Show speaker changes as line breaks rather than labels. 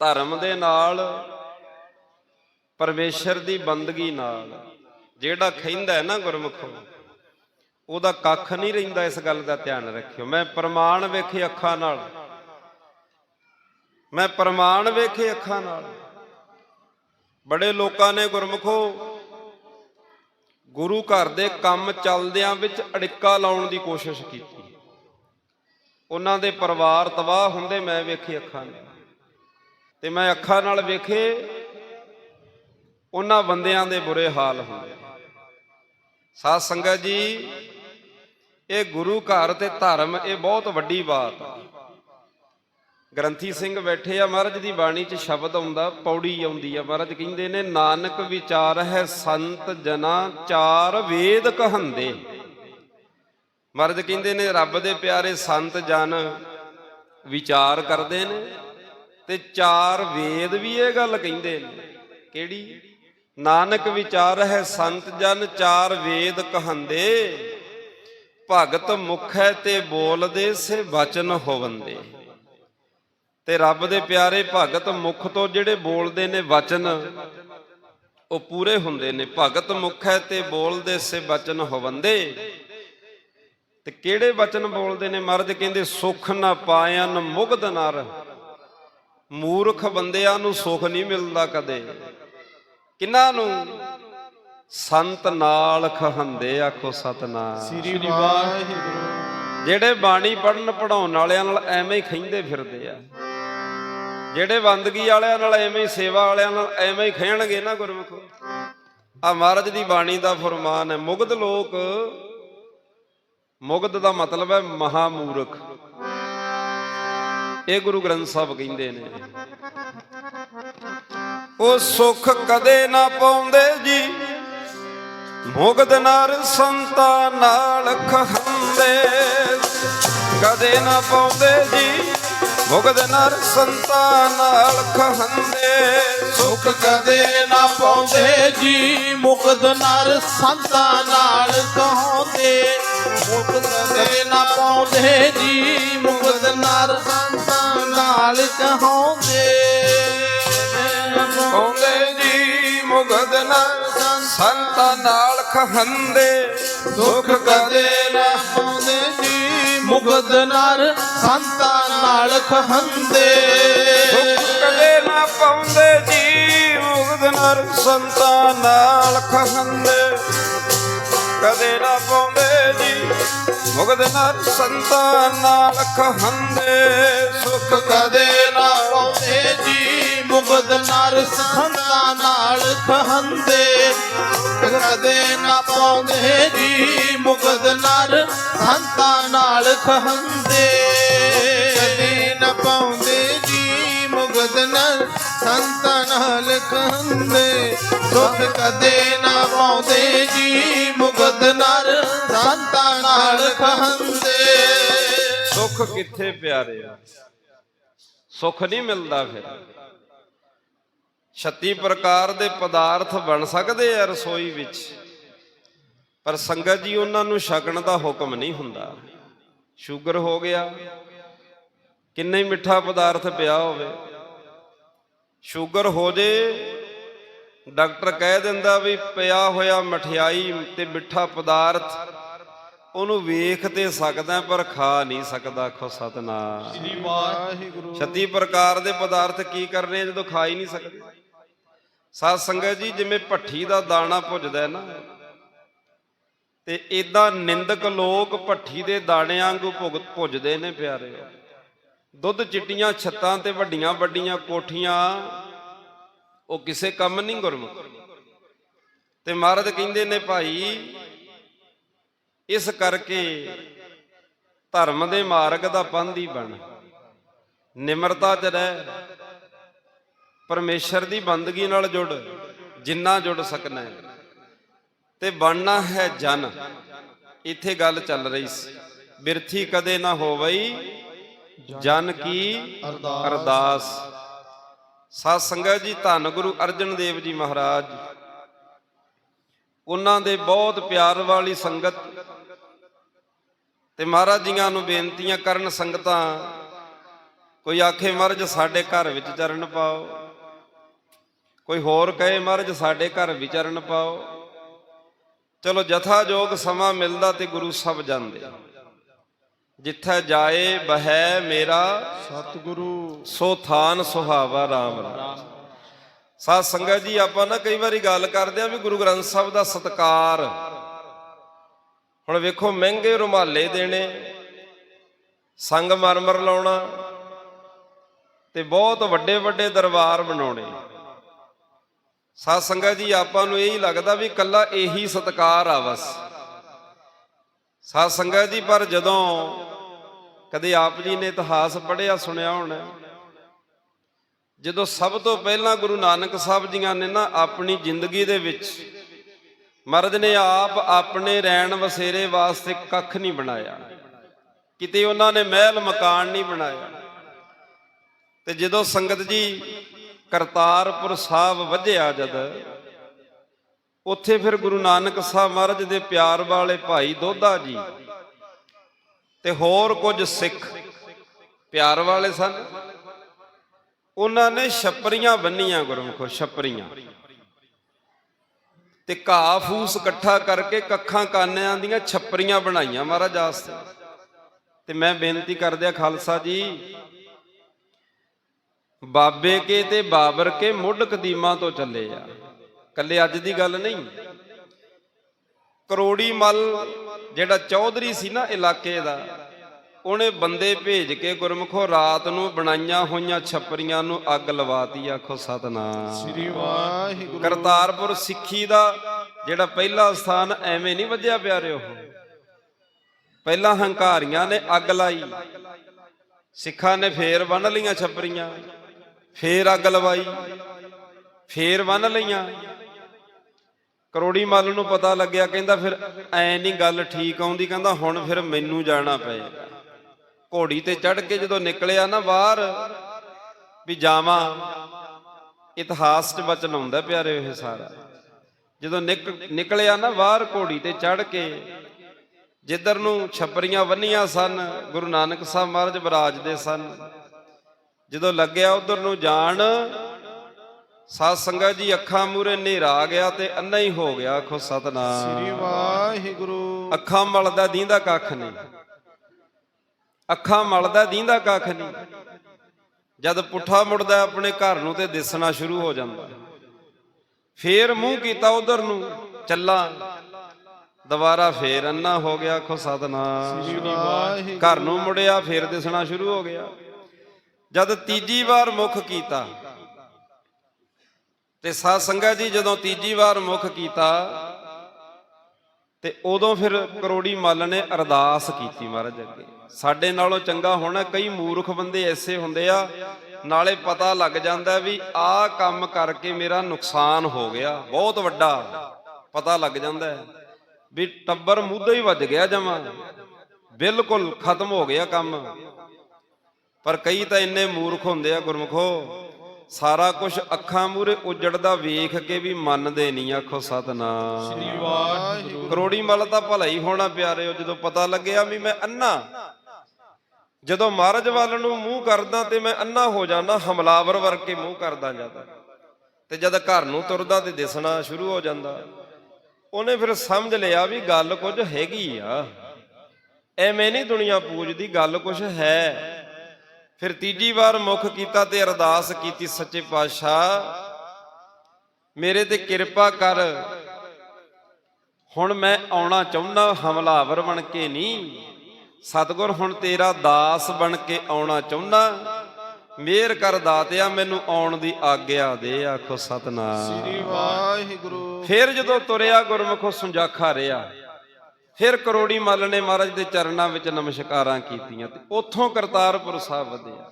ਧਰਮ ਦੇ ਨਾਲ, ਪਰਮੇਸ਼ਰ ਦੀ ਬੰਦਗੀ ਨਾਲ। ਜਿਹੜਾ ਖੈਂਦਾ ਹੈ ਨਾ ਗੁਰਮੁਖੋ, ਉਹਦਾ ਕੱਖ ਨਹੀਂ ਰਹਿੰਦਾ ਇਸ ਗੱਲ ਦਾ ਧਿਆਨ ਰੱਖਿਓ। ਮੈਂ ਪ੍ਰਮਾਣ ਵੇਖੇ ਅੱਖਾਂ ਨਾਲ। ਮੈਂ ਪ੍ਰਮਾਣ ਵੇਖੇ ਅੱਖਾਂ ਨਾਲ। ਬੜੇ ਲੋਕਾਂ ਨੇ ਗੁਰਮੁਖੋ, ਗੁਰੂ ਘਰ ਦੇ ਕੰਮ ਚੱਲਦਿਆਂ ਵਿੱਚ ਅੜਿੱਕਾ ਲਾਉਣ ਦੀ ਕੋਸ਼ਿਸ਼ ਕੀਤੀ। ਉਹਨਾਂ ਦੇ ਪਰਿਵਾਰ ਤਬਾਹ ਹੁੰਦੇ ਮੈਂ ਵੇਖੇ ਅੱਖਾਂ ਨਾਲ। ਤੇ ਮੈਂ ਅੱਖਾਂ ਨਾਲ ਵੇਖੇ, ਉਹਨਾਂ ਬੰਦਿਆਂ ਦੇ ਬੁਰੇ ਹਾਲ ਹੁੰਦੇ। ਸਾਧ ਸੰਗਤ ਜੀ, ਇਹ ਗੁਰੂ ਘਰ ਤੇ ਧਰਮ, ਇਹ ਬਹੁਤ ਵੱਡੀ ਬਾਤ ਆ। ਗ੍ਰੰਥੀ ਸਿੰਘ ਬੈਠੇ ਆ, ਮਹਾਰਾਜ ਦੀ ਬਾਣੀ 'ਚ ਸ਼ਬਦ ਆਉਂਦਾ, ਪੌੜੀ ਆਉਂਦੀ ਆ। ਮਹਾਰਾਜ ਕਹਿੰਦੇ ਨੇ, ਨਾਨਕ ਵਿਚਾਰ ਹੈ ਸੰਤ ਜਨਾ, ਚਾਰ ਵੇਦ ਕਹੰਦੇ। ਮਹਾਰਾਜ ਕਹਿੰਦੇ ਨੇ, ਰੱਬ ਦੇ ਪਿਆਰੇ ਸੰਤ ਜਨ ਵਿਚਾਰ ਕਰਦੇ ਨੇ। ਤੇ ਚਾਰ ਵੇਦ ਵੀ ਇਹ ਗੱਲ ਕਹਿੰਦੇ ਨੇ। ਕਿਹੜੀ? ਨਾਨਕ ਵਿਚਾਰ ਹੈ ਸੰਤ ਜਨ ਚਾਰ ਵੇਦ ਕਹੰਦੇ। ਭਗਤ ਮੁਖੈ ਤੇ ਬੋਲਦੇ ਸੇ ਵਚਨ ਹੋਵੰਦੇ। ਤੇ ਰੱਬ ਦੇ ਪਿਆਰੇ ਭਗਤ ਮੁਖ ਤੋਂ ਜਿਹੜੇ ਬੋਲਦੇ ਨੇ ਵਚਨ, ਉਹ ਪੂਰੇ ਹੁੰਦੇ ਨੇ। ਭਗਤ ਮੁਖ ਹੈ ਤੇ ਬੋਲਦੇ ਸੇ ਬਚਨ ਹੋਵੰਦੇ। ਤੇ ਕਿਹੜੇ ਵਚਨ ਬੋਲਦੇ ਨੇ? ਮਰਦ ਕਹਿੰਦੇ, ਸੁਖ ਨਾ ਪਾਇਨ ਮੁਗਧ ਨਰ। ਮੂਰਖ ਬੰਦਿਆਂ ਨੂੰ ਸੁਖ ਨਹੀਂ ਮਿਲਦਾ ਕਦੇ। ਕਿੰਨਾਂ ਨੂੰ? ਸੰਤ ਨਾਲ ਖਹੰਦੇ ਆਖੋ ਸਤਨਾਮ।
ਸ੍ਰੀ ਵਾਹਿਗੁਰੂ।
ਜਿਹੜੇ ਬਾਣੀ ਪੜਨ ਪੜਾਉਣ ਵਾਲਿਆਂ ਨਾਲ ਐਵੇਂ ਹੀ ਖੈਂਦੇ ਫਿਰਦੇ ਆ। ਜਿਹੜੇ ਬੰਦਗੀ ਵਾਲਿਆਂ ਨਾਲ ਐਵੇਂ ਹੀ ਸੇਵਾ ਵਾਲਿਆਂ ਨਾਲ ਐਵੇਂ ਹੀ ਖੈਣਗੇ ਨਾ ਗੁਰਮੁਖੋ। ਆ ਮਹਾਰਾਜ ਦੀ ਬਾਣੀ ਦਾ ਫਰਮਾਨ ਹੈ ਮੁਗਧ ਲੋਕ ਮੁਗਧ ਦਾ ਮਤਲਬ ਹੈ ਮਹਾ ਮੂਰਖ ਇਹ ਗੁਰੂ ਗ੍ਰੰਥ ਸਾਹਿਬ ਕਹਿੰਦੇ ਨੇ ਉਹ ਸੁਖ ਕਦੇ ਨਾ ਪਾਉਂਦੇ ਜੀ ਮੁਗਧ ਨਰ ਸੰਤਾਂ ਨਾਲ ਖਹੰਦੇ ਕਦੇ ਨਾ ਪਾਉਂਦੇ ਜੀ ਮੁਗਧ ਨਰ ਸੰਤਾਂ ਨਾਲ ਖਹੰਦੇ
ਸੁਖ ਕਦੇ ਨਾ ਪਾਉਂਦੇ ਜੀ ਮੁਕਦ ਨਰ ਸੰਤਾਂ ਨਾਲ ਮੁਖ ਕਦੇ ਨਾ ਪਾਉਂਦੇ ਜੀ ਮੁਕਦ ਨਰ ਸੰਤਾਂ ਨਾਲ ਕਹੋਂਦੇ
ਪਾਉਂਦੇ ਜੀ ਮੁਗਧ ਨਰ ਸੰਤਾਂ ਨਾਲ ਖਹੰਦੇ।
ਦੁੱਖ ਕਦੇ ਨਾ ਪਾਉਂਦੇ ਜੀ ਮੁਕਦ ਨਰ ਸੰਤਾਂ ਨਾਲ
ਦੁੱਖ ਕਦੇ ਨਾ ਪਾਉਂਦੇ ਜੀ ਮੁਗਧ ਨਰ ਸੰਤਾਂ ਨਾਲ ਖਹੰਦੇ। ਕਦੇ ਨਾ ਪਾਉਂਦੇ ਜੀ ਮੁਗਧ ਨਰ ਸੰਤਾਂ ਨਾਲ ਖਹੰਦੇ ਸੁਖ
ਕਦੇ ਨਾ ਪਾਉਂਦੇ ਜੀ। ਮੁਗਦ ਨਰ ਸੰਤਾਂ ਨਾਲ ਕਹੰਦੇ ਕਦੇ ਨਾ ਪਾਉਂਦੇ ਜੀ। ਮੁਗਦ ਨਰ ਸੰਤਾਂ ਨਾਲ ਕਹੰਦੇ ਕਦੇ ਨਾ ਪਾਉਂਦੇ ਜੀ ਮੁਗਦ ਸੰਤਾਂ ਨਾਲ ਕਹੰਦੇ ਸੁਖ ਕਦੇ ਨਾ ਪਾਉਂਦੇ ਜੀ ਮੁਗਦ ਨਰ ਸੰਤਾਂ ਨਾਲ ਕਹੰਦੇ
ਸੁੱਖ ਕਿੱਥੇ ਪਿਆਰੇ ਸੁੱਖ ਨਹੀਂ ਮਿਲਦਾ ਫਿਰ। 36 ਪ੍ਰਕਾਰ ਦੇ ਪਦਾਰਥ ਬਣ ਸਕਦੇ ਆ ਰਸੋਈ ਵਿੱਚ, ਪਰ ਸੰਗਤ ਜੀ ਉਹਨਾਂ ਨੂੰ ਛਕਣ ਦਾ ਹੁਕਮ ਨਹੀਂ ਹੁੰਦਾ। ਸ਼ੂਗਰ ਹੋ ਗਿਆ, ਕਿੰਨੇ ਮਿੱਠਾ ਪਦਾਰਥ ਪਿਆ ਹੋਵੇ। ਸ਼ੂਗਰ ਹੋ ਜੇ ਡਾਕਟਰ ਕਹਿ ਦਿੰਦਾ ਵੀ ਪਿਆ ਹੋਇਆ ਮਠਿਆਈ ਤੇ ਮਿੱਠਾ ਪਦਾਰਥ ਉਹਨੂੰ ਵੇਖ ਤੇ ਸਕਦਾ ਪਰ ਖਾ ਨਹੀਂ ਸਕਦਾ ਆਖੋ ਸਤਨਾਮ।
ਸ੍ਰੀ ਵਾਹਿਗੁਰੂ।
36 ਪ੍ਰਕਾਰ ਦੇ ਪਦਾਰਥ ਕੀ ਕਰਨੇ ਜਦੋਂ ਖਾ ਹੀ ਨਹੀਂ ਸਕਦੇ? ਸਾਧ ਸੰਗਤ ਜੀ ਜਿਵੇਂ ਭੱਠੀ ਦਾ ਦਾਣਾ ਭੁੱਜਦਾ ਹੈ ਨਾ ਤੇ ਇਦਾਂ ਨਿੰਦਕ ਲੋਕ ਭੱਠੀ ਦੇ ਦਾਣਿਆਂ ਵਾਂਗੂ ਭੁੱਜਦੇ ਨੇ ਪਿਆਰੇ। ਦੁੱਧ ਚਿੱਟੀਆਂ, ਛੱਤਾਂ ਤੇ ਵੱਡੀਆਂ ਵੱਡੀਆਂ ਕੋਠੀਆਂ, ਉਹ ਕਿਸੇ ਕੰਮ ਨਹੀਂ ਗੁਰਮੁਖ। ਤੇ ਮਹਾਰਾਜ ਕਹਿੰਦੇ ਨੇ ਭਾਈ, ਇਸ ਕਰਕੇ ਧਰਮ ਦੇ ਮਾਰਗ ਦਾ ਪੰਧੀ ਬਣ। ਨਿਮਰਤਾ ਚ ਰਹਿ। ਪਰਮੇਸ਼ਰ ਦੀ ਬੰਦਗੀ ਨਾਲ ਜੁੜ, ਜਿੰਨਾ ਜੁੜ ਸਕਣਾ ਹੈ। ਤੇ ਬਣਨਾ ਹੈ ਜਨ। ਇੱਥੇ ਗੱਲ ਚੱਲ ਰਹੀ ਸੀ। ਬਿਰਥੀ ਕਦੇ ਨਾ ਹੋਵਈ ਜਨ ਕੀ
ਅਰਦਾਸ।
ਅਰਦਾਸ। ਸੰਗਤ ਜੀ, ਧੰਨ ਗੁਰੂ ਅਰਜਨ ਦੇਵ ਜੀ ਮਹਾਰਾਜ। ਉਹਨਾਂ ਦੇ ਬਹੁਤ ਪਿਆਰ ਵਾਲੀ ਸੰਗਤ ਤੇ ਮਹਾਰਾਜ ਜੀਆਂ ਨੂੰ ਬੇਨਤੀਆਂ ਕਰਨ ਸੰਗਤਾਂ, ਕੋਈ ਆਖੇ, ਮਹਾਰਾਜ, ਸਾਡੇ ਘਰ ਵਿੱਚ ਚਰਨ ਪਾਓ। ਕੋਈ ਹੋਰ ਕਹੇ, ਮਹਾਰਾਜ, ਸਾਡੇ ਘਰ ਵੀ ਚਰਨ ਪਾਓ। ਚਲੋ ਜਥਾ ਜੋਗ ਸਮਾਂ ਮਿਲਦਾ ਤੇ ਗੁਰੂ ਸਭ ਜਾਂਦੇ। ਜਿੱਥੇ ਜਾਏ ਬਹਿ ਮੇਰਾ
ਸਤਿਗੁਰੂ।
ਸੋ ਥਾਨ ਸੁਹਾਵਾ ਰਾਮ ਰਾਮ। ਸਾਧ ਸੰਗਤ ਜੀ ਆਪਾਂ ਨਾ ਕਈ ਵਾਰੀ ਗੱਲ ਕਰਦੇ ਆ ਵੀ ਗੁਰੂ ਗ੍ਰੰਥ ਸਾਹਿਬ ਦਾ ਸਤਕਾਰ। ਹੁਣ ਵੇਖੋ ਮਹਿੰਗੇ ਰੁਮਾਲੇ ਦੇਣੇ ਸੰਗ ਮਰਮਰ ਲਾਉਣਾ ਤੇ ਬਹੁਤ ਵੱਡੇ ਵੱਡੇ ਦਰਬਾਰ ਬਣਾਉਣੇ। ਸਾਧ ਸੰਗਤ ਜੀ ਆਪਾਂ ਨੂੰ ਇਹੀ ਲੱਗਦਾ ਵੀ ਕੱਲਾ ਇਹੀ ਸਤਕਾਰ ਆ ਬਸ। ਸਾਧ ਸੰਗਤ ਜੀ ਪਰ ਜਦੋਂ ਕਦੇ ਆਪ ਜੀ ਨੇ ਇਤਿਹਾਸ ਪੜ੍ਹਿਆ, ਸੁਣਿਆ ਹੋਣਾ। ਜਦੋਂ ਸਭ ਤੋਂ ਪਹਿਲਾਂ ਗੁਰੂ ਨਾਨਕ ਸਾਹਿਬ ਜੀਆਂ ਨੇ ਨਾ ਆਪਣੀ ਜ਼ਿੰਦਗੀ ਦੇ ਵਿੱਚ ਮਹਾਰਾਜ ਨੇ ਆਪ ਆਪਣੇ ਰਹਿਣ ਵਸੇਰੇ ਵਾਸਤੇ ਕੱਖ ਨਹੀਂ ਬਣਾਇਆ। ਕਿਤੇ ਉਹਨਾਂ ਨੇ ਮਹਿਲ ਮਕਾਨ ਨਹੀਂ ਬਣਾਇਆ। ਤੇ ਜਦੋਂ ਸੰਗਤ ਜੀ ਕਰਤਾਰਪੁਰ ਸਾਹਿਬ ਵੱਜਿਆ ਜਦ, ਉੱਥੇ ਫਿਰ ਗੁਰੂ ਨਾਨਕ ਸਾਹਿਬ ਮਹਾਰਾਜ ਦੇ ਪਿਆਰ ਵਾਲੇ ਭਾਈ ਦੋਧਾ ਜੀ ਤੇ ਹੋਰ ਕੁਝ ਸਿੱਖ ਪਿਆਰ ਵਾਲੇ ਸਨ। ਉਹਨਾਂ ਨੇ ਛੱਪਰੀਆਂ ਬੰਨੀਆਂ ਗੁਰਮੁਖੋ, ਛੱਪਰੀਆਂ। ਤੇ ਘਾਹ ਫੂਸ ਇਕੱਠਾ ਕਰਕੇ ਕੱਖਾਂ ਕਾਨਿਆਂ ਦੀਆਂ ਛੱਪਰੀਆਂ ਬਣਾਈਆਂ ਮਹਾਰਾਜ ਆਸਤੇ ਤੇ। ਮੈਂ ਬੇਨਤੀ ਕਰਦਿਆ ਖਾਲਸਾ ਜੀ, ਬਾਬੇ ਕੇ ਤੇ ਬਾਬਰ ਕੇ ਮੁੱਢ ਕਦੀਮਾਂ ਤੋਂ ਚੱਲੇ ਆ। ਕੱਲੇ ਅੱਜ ਦੀ ਗੱਲ ਨਹੀਂ। ਕਰੋੜੀ ਮਲ ਜਿਹੜਾ ਚੌਧਰੀ ਸੀ ਨਾ ਇਲਾਕੇ ਦਾ ਉਹਨੇ ਬੰਦੇ ਭੇਜ ਕੇ ਗੁਰਮਖੋ ਰਾਤ ਨੂੰ ਬਣਾਈਆਂ ਹੋਈਆਂ ਛੱਪਰੀਆਂ ਨੂੰ ਅੱਗ ਲਵਾਤੀ ਆਖੋ ਸਤਨਾਮ।
ਸ੍ਰੀ ਵਾਹਿਗੁਰੂ।
ਕਰਤਾਰਪੁਰ ਸਿੱਖੀ ਦਾ ਜਿਹੜਾ ਪਹਿਲਾ ਸਥਾਨ ਐਵੇਂ ਨਹੀਂ ਵੱਜਿਆ ਪਿਆਰਿਓ ਪਹਿਲਾਂ ਹੰਕਾਰੀਆਂ ਨੇ ਅੱਗ ਲਾਈ ਸਿੱਖਾਂ ਨੇ ਫੇਰ ਬੰਨ ਲਈਆਂ ਛੱਪਰੀਆਂ ਫੇਰ ਅੱਗ ਲਵਾਈ ਫੇਰ ਬੰਨ ਲਈਆਂ। ਕਰੋੜੀ ਮੱਲ ਨੂੰ ਪਤਾ ਲੱਗਿਆ, ਕਹਿੰਦਾ ਫਿਰ ਐ ਨਹੀਂ ਗੱਲ ਠੀਕ ਆਉਂਦੀ, ਕਹਿੰਦਾ ਹੁਣ ਫਿਰ ਮੈਨੂੰ ਜਾਣਾ ਪਏ। ਘੋੜੀ ਤੇ ਚੜ ਕੇ ਜਦੋਂ ਨਿਕਲਿਆ ਨਾ ਬਾਹਰ, ਵੀ ਜਾਵਾਂ। ਇਤਿਹਾਸ 'ਚ ਬਚਨ ਆਉਂਦਾ ਪਿਆਰੇ ਇਹ ਸਾਰਾ। ਜਦੋਂ ਨਿਕ- ਨਿਕਲਿਆ ਨਾ ਬਾਹਰ ਘੋੜੀ ਤੇ ਚੜ ਕੇ, ਜਿੱਧਰ ਨੂੰ ਛੱਪਰੀਆਂ ਬੰਨੀਆਂ ਸਨ, ਗੁਰੂ ਨਾਨਕ ਸਾਹਿਬ ਮਹਾਰਾਜ ਵਿਰਾਜ ਦੇ ਸਨ। ਜਦੋਂ ਲੱਗਿਆ ਉਧਰ ਨੂੰ ਜਾਣ ਸਾਧ ਸੰਗਤ ਜੀ ਅੱਖਾਂ ਮੂਰੇ ਹਨੇਰਾ ਆ ਗਿਆ ਤੇ ਅੰਨਾ ਹੀ ਹੋ ਗਿਆ
ਸ੍ਰੀ
ਸਤਨਾਮ।
ਵਾਹਿਗੁਰੂ।
ਅੱਖਾਂ ਮਲਦਾ ਦੀਂਦਾ ਕੱਖ ਨਹੀਂ। ਅੱਖਾਂ ਮਲਦਾ ਦੀਂਦਾ ਕੱਖ ਨਹੀਂ। ਜਦ ਪੁੱਠਾ ਮੁੜਦਾ ਆਪਣੇ ਘਰ ਨੂੰ ਤੇ ਦਿਸਣਾ ਸ਼ੁਰੂ ਹੋ ਜਾਂਦਾ। ਫੇਰ ਮੂੰਹ ਕੀਤਾ ਉਧਰ ਨੂੰ ਚੱਲਾ। ਦੁਬਾਰਾ ਫੇਰ ਅੰਨਾ ਹੋ ਗਿਆ ਆਖੋ ਸਤਨਾਮ।
ਸ੍ਰੀ ਵਾਹਿਗੁਰੂ।
ਘਰ ਨੂੰ ਮੁੜਿਆ ਫੇਰ ਦਿਸਣਾ ਸ਼ੁਰੂ ਹੋ ਗਿਆ। ਜਦ ਤੀਜੀ ਵਾਰ ਮੁਖ ਕੀਤਾ ਤੇ ਸਾਧ ਸੰਗਤ ਜੀ ਜਦੋਂ ਤੀਜੀ ਵਾਰ ਮੁਖ ਕੀਤਾ ਤੇ ਉਦੋਂ ਫਿਰ ਕਰੋੜੀ ਮੱਲ ਨੇ ਅਰਦਾਸ ਕੀਤੀ ਮਹਾਰਾਜ ਅੱਗੇ। ਸਾਡੇ ਨਾਲੋਂ ਚੰਗਾ ਹੋਣਾ ਕਈ ਮੂਰਖ ਬੰਦੇ ਐਸੇ ਹੁੰਦੇ ਆ, ਨਾਲੇ ਪਤਾ ਲੱਗ ਜਾਂਦਾ ਵੀ ਆਹ ਕੰਮ ਕਰਕੇ ਮੇਰਾ ਨੁਕਸਾਨ ਹੋ ਗਿਆ, ਬਹੁਤ ਵੱਡਾ ਪਤਾ ਲੱਗ ਜਾਂਦਾ ਵੀ ਟੱਬਰ ਮੁੱਦਾ ਹੀ ਵੱਜ ਗਿਆ ਜਮਾ, ਬਿਲਕੁਲ ਖਤਮ ਹੋ ਗਿਆ ਕੰਮ। ਪਰ ਕਈ ਤਾਂ ਇੰਨੇ ਮੂਰਖ ਹੁੰਦੇ ਆ ਗੁਰਮਖੋ ਸਾਰਾ ਕੁਝ ਅੱਖਾਂ ਮੂਰੇ ਉਜੜਦਾ ਵੇਖ ਕੇ ਵੀ ਮੰਨਦੇ ਨਹੀਂ ਆਖੋ ਸਤਨਾਮ।
ਸ੍ਰੀ ਵਾਹਿਗੁਰੂ।
ਕਰੋੜੀ ਮਲ ਤਾਂ ਭਲਾ ਹੀ ਹੋਣਾ ਪਿਆਰਿਓ ਜਦੋਂ ਪਤਾ ਲੱਗਿਆ ਵੀ ਮੈਂ ਅੰਨਾ। ਜਦੋਂ ਮਹਾਰਾਜ ਵੱਲ ਨੂੰ ਮੂੰਹ ਕਰਦਾ ਤੇ ਮੈਂ ਅੰਨਾ ਹੋ ਜਾਣਾ ਹਮਲਾਵਰ ਵਰਗੇ ਮੂੰਹ ਕਰਦਾ ਜਾਂਦਾ। ਤੇ ਜਦ ਘਰ ਨੂੰ ਤੁਰਦਾ ਤੇ ਦਿਸਣਾ ਸ਼ੁਰੂ ਹੋ ਜਾਂਦਾ। ਉਹਨੇ ਫਿਰ ਸਮਝ ਲਿਆ ਵੀ ਗੱਲ ਕੁਝ ਹੈਗੀ ਆ। ਐਵੇਂ ਨਹੀਂ ਦੁਨੀਆ ਪੂਜਦੀ ਗੱਲ ਕੁਝ ਹੈ। ਫਿਰ ਤੀਜੀ ਵਾਰ ਮੁਖ ਕੀਤਾ ਤੇ ਅਰਦਾਸ ਕੀਤੀ ਸੱਚੇ ਪਾਤਸ਼ਾਹ ਮੇਰੇ ਤੇ ਕਿਰਪਾ ਕਰ। ਹੁਣ ਮੈਂ ਆਉਣਾ ਚਾਹੁੰਦਾ ਹਮਲਾਵਰ ਬਣ ਕੇ ਨਹੀਂ। ਸਤਗੁਰ ਹੁਣ ਤੇਰਾ ਦਾਸ ਬਣ ਕੇ ਆਉਣਾ ਚਾਹੁੰਦਾ। ਮਿਹਰ ਕਰ ਦਾਤਿਆ ਮੈਨੂੰ ਆਉਣ ਦੀ ਆਗਿਆ ਦੇ ਆਖੋ ਸਤਨਾਮ।
ਸ੍ਰੀ ਵਾਹਿਗੁਰੂ।
ਫਿਰ ਜਦੋਂ ਤੁਰਿਆ ਗੁਰਮੁਖੋ ਸੁੰਜਾਖਾ ਰਿਆ ਫਿਰ ਕਰੋੜੀ ਮੱਲ ਨੇ ਮਹਾਰਾਜ ਦੇ ਚਰਨਾਂ ਵਿੱਚ ਨਮਸਕਾਰਾਂ ਕੀਤੀਆਂ ਤੇ ਉੱਥੋਂ ਕਰਤਾਰਪੁਰ ਸਾਹਿਬ ਵਧਿਆ।